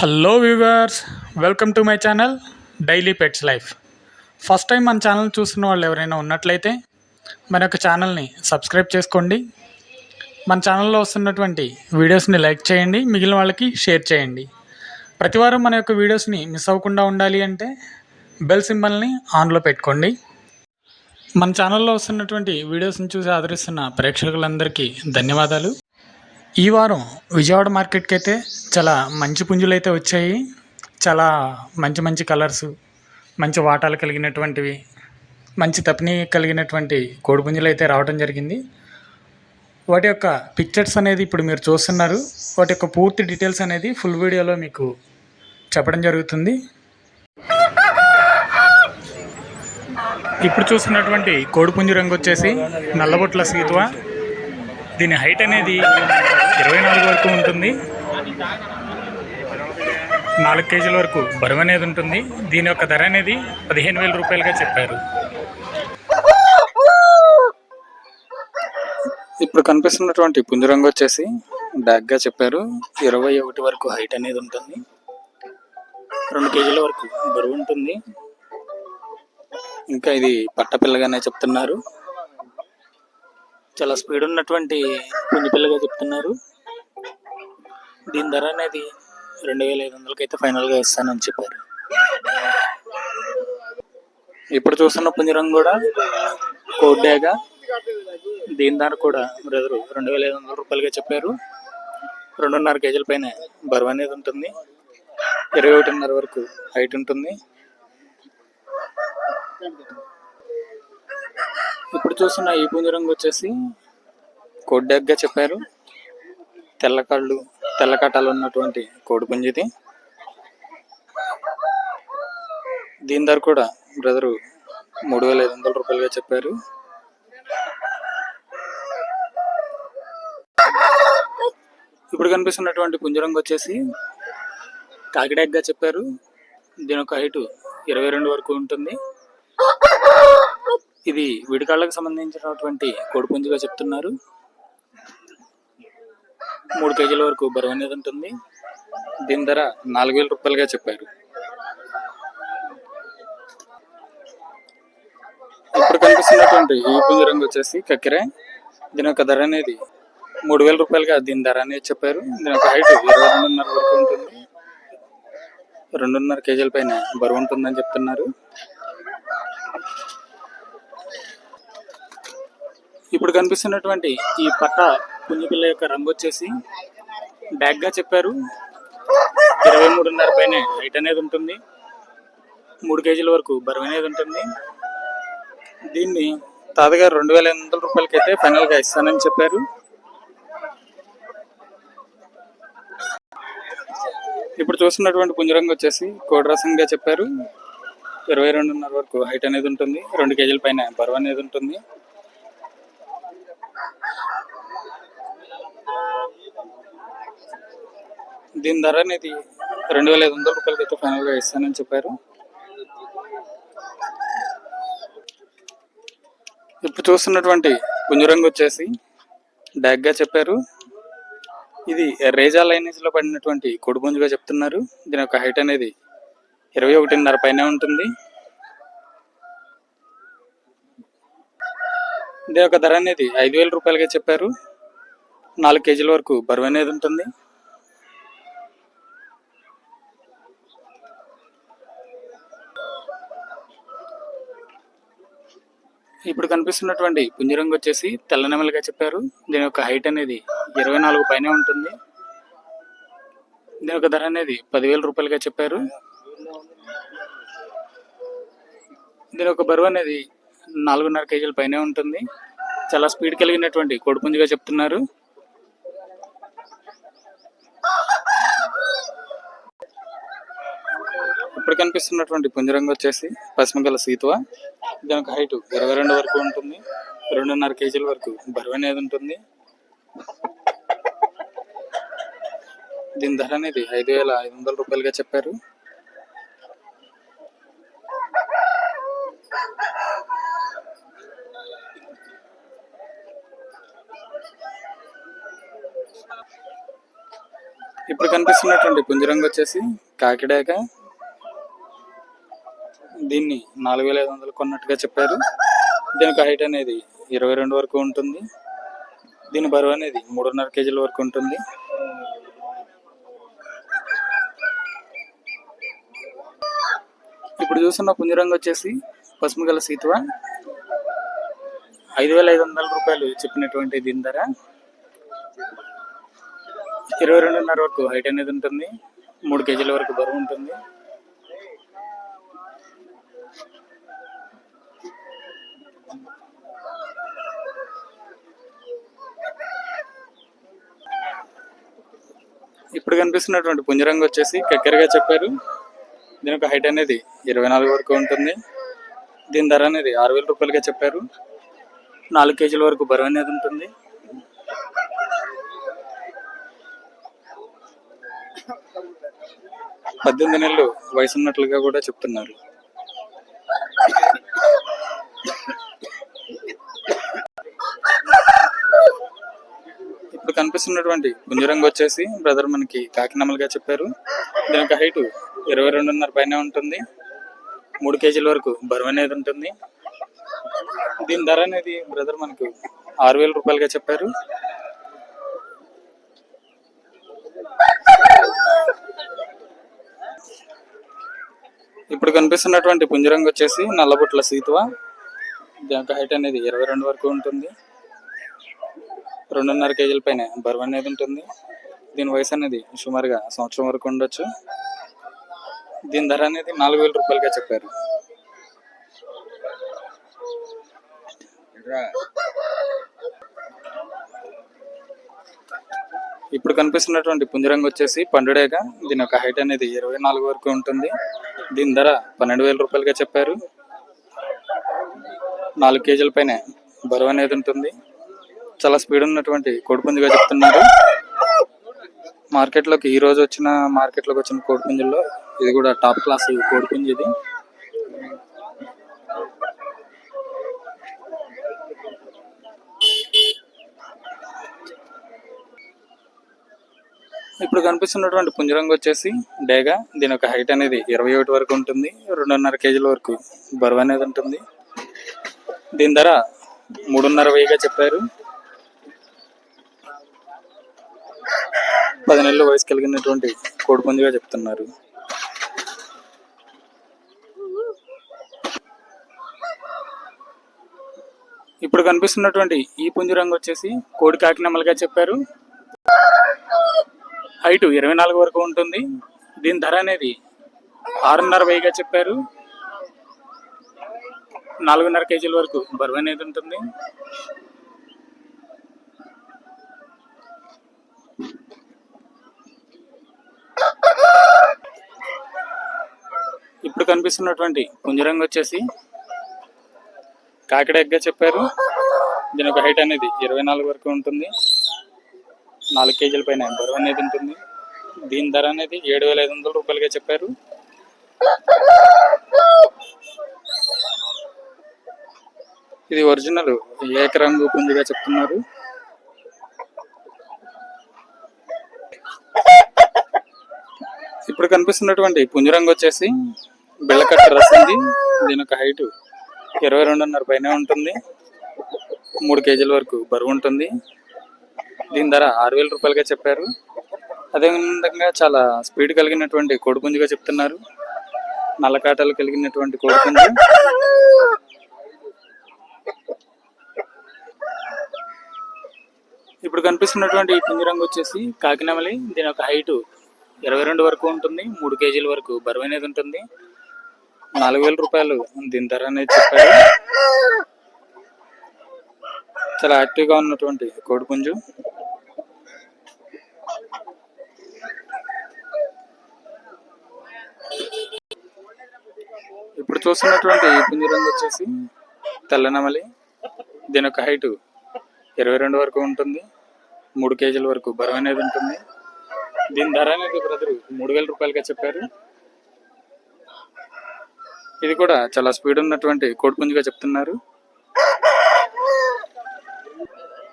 Hello viewers welcome to my channel daily pets life first time మన channel చూస్తున్న వాళ్ళు ఎవరైనా ఉన్నట్లయితే మన యొక్క ఛానల్ని సబ్స్క్రైబ్ చేసుకోండి. మన ఛానల్లో వస్తున్నటువంటి వీడియోస్ని లైక్ చేయండి. మిగిలిన వాళ్ళకి షేర్ చేయండి. ప్రతివారం మన యొక్క వీడియోస్ని మిస్ అవ్వకుండా ఉండాలి అంటే బెల్ సింబల్ని ఆన్లో పెట్టుకోండి. మన ఛానల్లో వస్తున్నటువంటి వీడియోస్ని చూసి ఆదరిస్తున్న ప్రేక్షకులందరికీ ధన్యవాదాలు. ఈ వారం విజయవాడ మార్కెట్కి అయితే చాలా మంచి పుంజులు అయితే వచ్చాయి. చాలా మంచి మంచి కలర్స్ మంచి వాటాలు కలిగినటువంటివి మంచి తప్పని కలిగినటువంటి కోడిపుంజులు అయితే రావడం జరిగింది. వాటి యొక్క పిక్చర్స్ అనేది ఇప్పుడు మీరు చూస్తున్నారు. వాటి యొక్క పూర్తి డీటెయిల్స్ అనేది ఫుల్ వీడియోలో మీకు చెప్పడం జరుగుతుంది. ఇప్పుడు చూస్తున్నటువంటి కోడిపుంజు రంగు వచ్చేసి నల్లబొట్ల సీతువ. దీని హైట్ అనేది ఇరవై నాలుగు వరకు ఉంటుంది. నాలుగు కేజీల వరకు బరువు అనేది ఉంటుంది. దీని యొక్క ధర అనేది పదిహేను వేల రూపాయలుగా చెప్పారు. ఇప్పుడు కనిపిస్తున్నటువంటి పుంజరంగు వచ్చేసి బ్యాగ్గా చెప్పారు. ఇరవై ఒకటి వరకు హైట్ అనేది ఉంటుంది. రెండు కేజీల వరకు బరువు ఉంటుంది. ఇంకా ఇది పట్టపిల్లగానే చెప్తున్నారు. చాలా స్పీడ్ ఉన్నటువంటి పుంజిపిల్లగా చెప్తున్నారు. దీని ధర అనేది రెండు వేల ఐదు వందలకి అయితే ఫైనల్గా ఇస్తానని చెప్పారు. ఇప్పుడు చూస్తున్న పుంజరం కూడా కోడ్డాగా. దీని ధర కూడా బ్రదరు రెండు వేల ఐదు వందల రూపాయలుగా చెప్పారు. రెండున్నర కేజీల పైన బరువు అనేది ఉంటుంది. ఇరవై ఒకటిన్నర వరకు హైట్ ఉంటుంది. ఇప్పుడు చూస్తున్న ఈ పుంజరంగు వచ్చేసి కొడ్డగ్గా చెప్పారు. తెల్ల కళ్ళు తెల్ల కట్టాలు ఉన్నటువంటి కోడిపుంజిది దీని ధర కూడా బ్రదరు మూడు వేల ఐదు వందల రూపాయలుగా చెప్పారు. ఇప్పుడు కనిపిస్తున్నటువంటి పుంజరంగు వచ్చేసి కాకిడాగ్గా చెప్పారు. దీని యొక్క హైటు ఇరవై రెండు వరకు ఉంటుంది. ఇది విడికాళ్ళకు సంబంధించినటువంటి కోడిపుంజుగా చెప్తున్నారు. మూడు కేజీల వరకు బరువు అనేది ఉంటుంది. దీని ధర నాలుగు వేల రూపాయలుగా చెప్పారు. ఇప్పుడు కనిపిస్తున్నటువంటి ఈ పుంజు రంగు వచ్చేసి కక్కెరే. దీని యొక్క ధర అనేది మూడు వేల రూపాయలుగా దీని ధర అనేది చెప్పారు. దీని యొక్క హైట్ ఇరవై రెండున్నర వరకు ఉంటుంది. రెండున్నర కేజీల పైన బరువు ఉంటుందని చెప్తున్నారు. ఇప్పుడు కనిపిస్తున్నటువంటి ఈ పట్ట పుంజిపిల్ల యొక్క రంగు వచ్చేసి బ్యాగ్గా చెప్పారు. ఇరవై మూడున్నర పైన హైట్ అనేది ఉంటుంది. మూడు కేజీల వరకు బరువు అనేది ఉంటుంది. దీన్ని తాతగారు రెండు వేల ఎనిమిది వందల రూపాయలకి అయితే ఫైనల్గా ఇస్తానని చెప్పారు. ఇప్పుడు చూస్తున్నటువంటి పుంజరంగు వచ్చేసి కోడిరసంగా చెప్పారు. ఇరవై రెండున్నర వరకు హైట్ అనేది ఉంటుంది. రెండు కేజీల పైన బరువు అనేది ఉంటుంది. దీని ధర అనేది రెండు వేల ఐదు వందల రూపాయలకి అయితే ఫైనల్గా ఇస్తానని చెప్పారు. ఇప్పుడు చూస్తున్నటువంటి పుంజరంగు వచ్చేసి డాగ్గా చెప్పారు. ఇది రేజా లైనేజ్లో పడినటువంటి కొడుపుంజుగా చెప్తున్నారు. దీని యొక్క హైట్ అనేది ఇరవై ఒకటిన్నర పైన ఉంటుంది. దీని యొక్క ధర అనేది ఐదు వేల రూపాయలుగా చెప్పారు. నాలుగు కేజీల వరకు బరువు అనేది ఉంటుంది. ఇప్పుడు కనిపిస్తున్నటువంటి పుంజరంగు వచ్చేసి తెల్ల నెమలిగా చెప్పారు. దీని యొక్క హైట్ అనేది ఇరవై నాలుగు పైన ఉంటుంది. దీని యొక్క ధర అనేది పదివేల రూపాయలుగా చెప్పారు. దీని యొక్క బరువు అనేది నాలుగున్నర కేజీల పైనే ఉంటుంది. చాలా స్పీడ్ కలిగినటువంటి కోడిపుంజుగా చెప్తున్నారు. ఇప్పుడు కనిపిస్తున్నటువంటి పుంజరంగు వచ్చేసి పశ్చిమగల సీతువ. దానికి హైట్ ఇరవై రెండు వరకు ఉంటుంది. రెండున్నర కేజీల వరకు బరువు అనేది ఉంటుంది. దీని ధర అనేది ఐదు వేల ఐదు వందల రూపాయలుగా చెప్పారు. ఇప్పుడు కనిపిస్తున్నటువంటి పుంజరంగు వచ్చేసి కాకిడాక దీన్ని నాలుగు వేల ఐదు వందలు కొన్నట్టుగా చెప్పారు. దీనికి హైట్ అనేది ఇరవై రెండు వరకు ఉంటుంది. దీని బరువు అనేది మూడున్నర కేజీల వరకు ఉంటుంది. ఇప్పుడు చూస్తున్న పుంజరంగు వచ్చేసి పసుపు గల సీతువ. ఐదు వేల ఐదు వందల రూపాయలు చెప్పినటువంటి దీని ధర. ఇరవై రెండున్నర వరకు హైట్ అనేది ఉంటుంది. మూడు కేజీల వరకు బరువు ఉంటుంది. ఇప్పుడు కనిపిస్తున్నటువంటి పుంజరంగు వచ్చేసి కక్కెరగా చెప్పారు. దీని యొక్క హైట్ అనేది ఇరవై నాలుగు వరకు ఉంటుంది. దీని ధర అనేది ఆరు వేల రూపాయలుగా చెప్పారు. నాలుగు కేజీల వరకు బరువు అనేది ఉంటుంది. పద్దెనిమిది నెలలు వయసు ఉన్నట్లుగా కూడా చెప్తున్నారు. ఇప్పుడు కనిపిస్తున్నటువంటి పుంజరంగు వచ్చేసి బ్రదర్ మనకి కాకినామలుగా చెప్పారు. దీని యొక్క హైట్ ఇరవై రెండున్నర పైన ఉంటుంది. మూడు కేజీల వరకు బరువు అనేది ఉంటుంది. దీని ధర అనేది బ్రదర్ మనకు ఆరు వేల రూపాయలుగా చెప్పారు. ఇప్పుడు కనిపిస్తున్నటువంటి పుంజరంగు వచ్చేసి నల్లబుట్ల సీతువ. దాని యొక్క హైట్ అనేది ఇరవై రెండు వరకు ఉంటుంది. రెండున్నర కేజీల పైన. బరువు అనేది ఉంటుంది. దీని వయసు అనేది సుమారుగా సంవత్సరం వరకు ఉండొచ్చు. దీని ధర అనేది నాలుగు వేల రూపాయలుగా చెప్పారు. ఇప్పుడు కనిపిస్తున్నటువంటి పుంజరంగు వచ్చేసి పండుడేగ. దీని యొక్క హైట్ అనేది ఇరవై నాలుగు వరకు ఉంటుంది. దీని ధర పన్నెండు వేల రూపాయలుగా చెప్పారు. నాలుగు కేజీల పైన బరువు అనేది ఉంటుంది. చాలా స్పీడ్ ఉన్నటువంటి కోడిపుంజిగా చెప్తున్నారు. మార్కెట్లోకి ఈ రోజు వచ్చిన మార్కెట్లోకి వచ్చిన కోడిపుంజుల్లో ఇది కూడా టాప్ క్లాస్ కోడిపుంజి ఇది. ఇప్పుడు కనిపిస్తున్నటువంటి పుంజరంగు వచ్చేసి డేగా. దీని యొక్క హైట్ అనేది ఇరవై ఒకటి వరకు ఉంటుంది. రెండున్నర కేజీల వరకు బరువు అనేది ఉంటుంది. దీని ధర మూడున్నర వెయ్యిగా చెప్పారు. పది నెలల వయసు కలిగినటువంటి కోడిపుందిగా చెప్తున్నారు. ఇప్పుడు కనిపిస్తున్నటువంటి ఈ పుంజు రంగు వచ్చేసి కోడి కాకినమ్మలుగా చెప్పారు. హైట్ ఇరవై నాలుగు వరకు ఉంటుంది. దీని ధర అనేది ఆరున్నర వెయ్యిగా చెప్పారు. నాలుగున్నర కేజీల వరకు బరువు అనేది ఉంటుంది. ఇప్పుడు కనిపిస్తున్నటువంటి పుంజరంగు వచ్చేసి కాకిడ ఎగ్గా చెప్పారు. దీని యొక్క హైట్ అనేది ఇరవై నాలుగు వరకు ఉంటుంది. నాలుగు కేజీల పైన బరువు అనేది ఉంటుంది. దీని ధర అనేది ఏడు వేల ఐదు వందల రూపాయలుగా చెప్పారు. ఇది ఒరిజినల్ ఏకరంగు పుంజుగా చెప్తున్నారు. కనిపిస్తున్నటువంటి పుంజరంగు వచ్చేసి బెల్లకట్ట రసింది. దీని యొక్క హైట్ ఇరవై రెండున్నర పైన ఉంటుంది. మూడు కేజీల వరకు బరువు ఉంటుంది. దీని ధర ఆరు వేల రూపాయలుగా చెప్పారు. అదేవిధంగా చాలా స్పీడ్ కలిగినటువంటి కోడిపుంజుగా చెప్తున్నారు. నల్లకాటలు కలిగినటువంటి కోడిపుంజు. ఇప్పుడు కనిపిస్తున్నటువంటి ఈ పుంజు రంగు వచ్చేసి కాకినమలి. దీని యొక్క హైట్ ఇరవై రెండు వరకు ఉంటుంది మూడు కేజీల వరకు బరువు అనేది ఉంటుంది. నాలుగు వేల రూపాయలు దీని ధర అనేది చెప్పారు చాలా యాక్టివ్గా ఉన్నటువంటి కోడిపుంజు. ఇప్పుడు చూస్తున్నటువంటి ఈ పుంజు రంగు వచ్చేసి తెల్లనమలి. దీని యొక్క హైట్ ఇరవై రెండు వరకు ఉంటుంది మూడు కేజీల వరకు బరువు అనేది ఉంటుంది. దీని ధర అనేది బ్రదరు మూడు వేల రూపాయలుగా చెప్పారు. ఇది కూడా చాలా స్పీడ్ ఉన్నటువంటి కోడిపుంజుగా చెప్తున్నారు.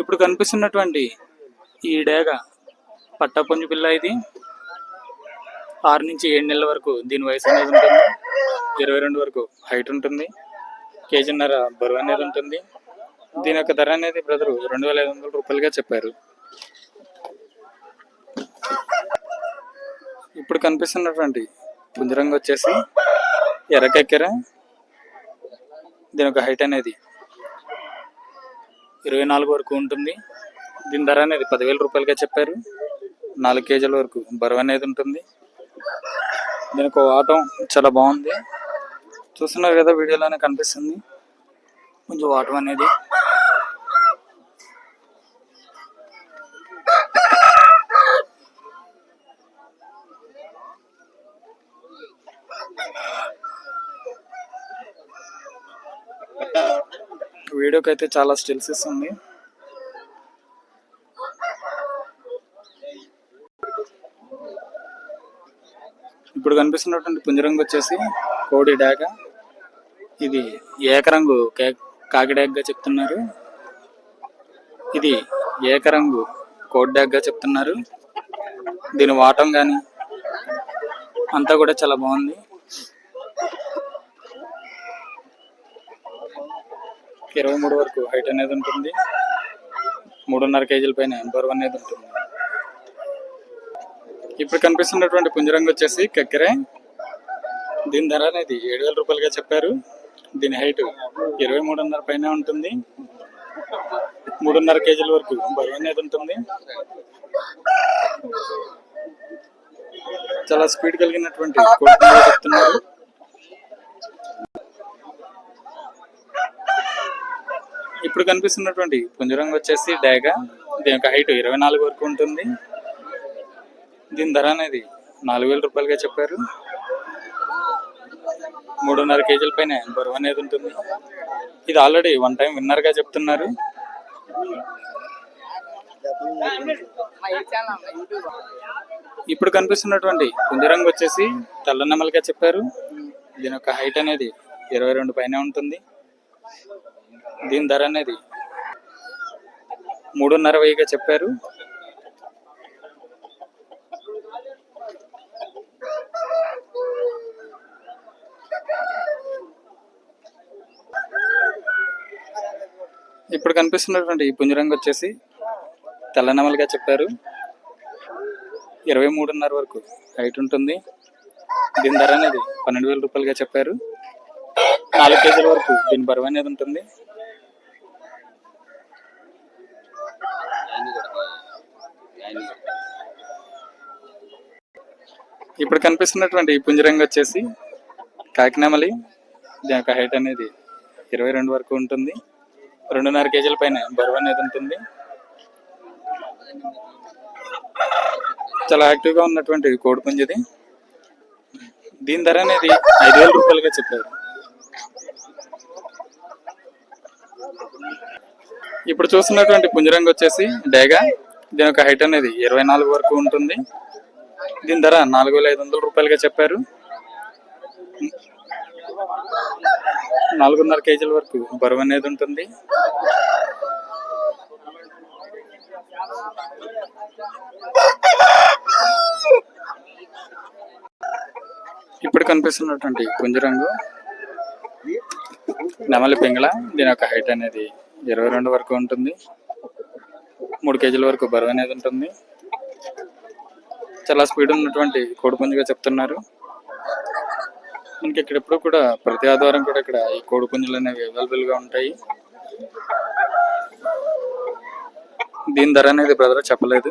ఇప్పుడు కనిపిస్తున్నటువంటి ఈ డేగ పట్టపుంజు పిల్ల ఇది. ఆరు నుంచి ఏడు నెలల వరకు దీని వయసు అనేది ఉంటుంది. ఇరవై రెండు వరకు హైట్ ఉంటుంది. కేజీన్నర బరువు అనేది ఉంటుంది. దీని యొక్క ధర అనేది బ్రదరు రెండు వేల ఐదు వందల రూపాయలుగా చెప్పారు. ఇప్పుడు కనిపిస్తున్నటువంటి పుంజరంగు వచ్చేసి ఎర్రకెక్కెర. దీని యొక్క హైట్ అనేది ఇరవై నాలుగు వరకు ఉంటుంది. దీని ధర అనేది పదివేల రూపాయలుగా చెప్పారు. నాలుగు కేజీల వరకు బరువు అనేది ఉంటుంది. దీనికి వాటం చాలా బాగుంది. చూస్తున్నారు కదా వీడియోలోనే కనిపిస్తుంది. కొంచెం వాటం అనేది వీడియోకి అయితే చాలా స్టిల్స్ ఇస్తుంది. ఇప్పుడు కనిపిస్తున్నటువంటి పుంజరంగు వచ్చేసి కోడి డాగ. ఇది ఏకరంగు కే- కాకి చెప్తున్నారు. ఇది ఏకరంగు కోడి డాగ్గా చెప్తున్నారు. దీని వాటం కానీ అంతా కూడా చాలా బాగుంది. ఇరవై మూడు వరకు హైట్ అనేది ఉంటుంది. మూడున్నర కేజీల పైన బరువు అనేది ఉంటుంది. ఇప్పుడు కనిపిస్తున్నటువంటి పుంజరంగు వచ్చేసి కక్కెరే. దీని ధర అనేది ఏడు వేల రూపాయలుగా చెప్పారు. దీని హైట్ ఇరవై మూడున్నర పైన ఉంటుంది. మూడున్నర కేజీల వరకు బరువు అనేది ఉంటుంది. చాలా స్పీడ్ కలిగినటువంటి చెప్తున్నారు. ఇప్పుడు కనిపిస్తున్నటువంటి పుంజరంగు వచ్చేసి డేగా. దీని యొక్క హైట్ ఇరవై నాలుగు వరకు ఉంటుంది. దీని ధర అనేది నాలుగు వేల రూపాయలుగా చెప్పారు. మూడున్నర కేజీల పైన బరువు అనేది ఉంటుంది. ఇది ఆల్రెడీ వన్ టైం విన్నర్గా చెప్తున్నారు. ఇప్పుడు కనిపిస్తున్నటువంటి పుంజరంగు వచ్చేసి తెల్ల నెమలిగా చెప్పారు. దీని యొక్క హైట్ అనేది ఇరవై రెండు పైన ఉంటుంది. దీని ధర అనేది మూడున్నర వెయ్యిగా చెప్పారు. ఇప్పుడు కనిపిస్తున్నటువంటి ఈ పుంజరంగు వచ్చేసి తెల్లనమలుగా చెప్పారు. ఇరవై మూడున్నర వరకు హైట్ ఉంటుంది. దీని ధర అనేది పన్నెండు వేల రూపాయలుగా చెప్పారు. నాలుగు కేజీల వరకు దీని బరువు అనేది ఉంటుంది. ఇప్పుడు కనిపిస్తున్నటువంటి ఈ వచ్చేసి కాకినామలి. దీని యొక్క హైట్ అనేది ఇరవై రెండు వరకు ఉంటుంది. రెండున్నర కేజీల పైన బరువు అనేది ఉంటుంది. చాలా యాక్టివ్గా ఉన్నటువంటి కోడి పుంజది. దీని ధర అనేది ఐదు వేల రూపాయలుగా చెప్పారు. ఇప్పుడు చూస్తున్నటువంటి పుంజరంగు వచ్చేసి డేగా. దీని యొక్క హైట్ అనేది ఇరవై నాలుగు వరకు ఉంటుంది. దీని ధర నాలుగు వేల ఐదు వందల రూపాయలుగా చెప్పారు. నాలుగున్నర కేజీల వరకు బరువు అనేది ఉంటుంది. ఇప్పుడు కనిపిస్తున్నటువంటి పుంజరంగు నెమలి పింగళ దీని యొక్క హైట్ అనేది ఇరవై రెండు వరకు ఉంటుంది. మూడు కేజీల వరకు బరువు అనేది ఉంటుంది. చాలా స్పీడ్ ఉన్నటువంటి కోడిపుంజుగా చెప్తున్నారు. మనకి ఇక్కడ ఎప్పుడు కూడా ప్రతి ఆదివారం కూడా ఇక్కడ ఈ కోడిపుంజులు అనేవి అవైలబుల్గా ఉంటాయి. దీని ధర అనేది బ్రదర్ చెప్పలేదు.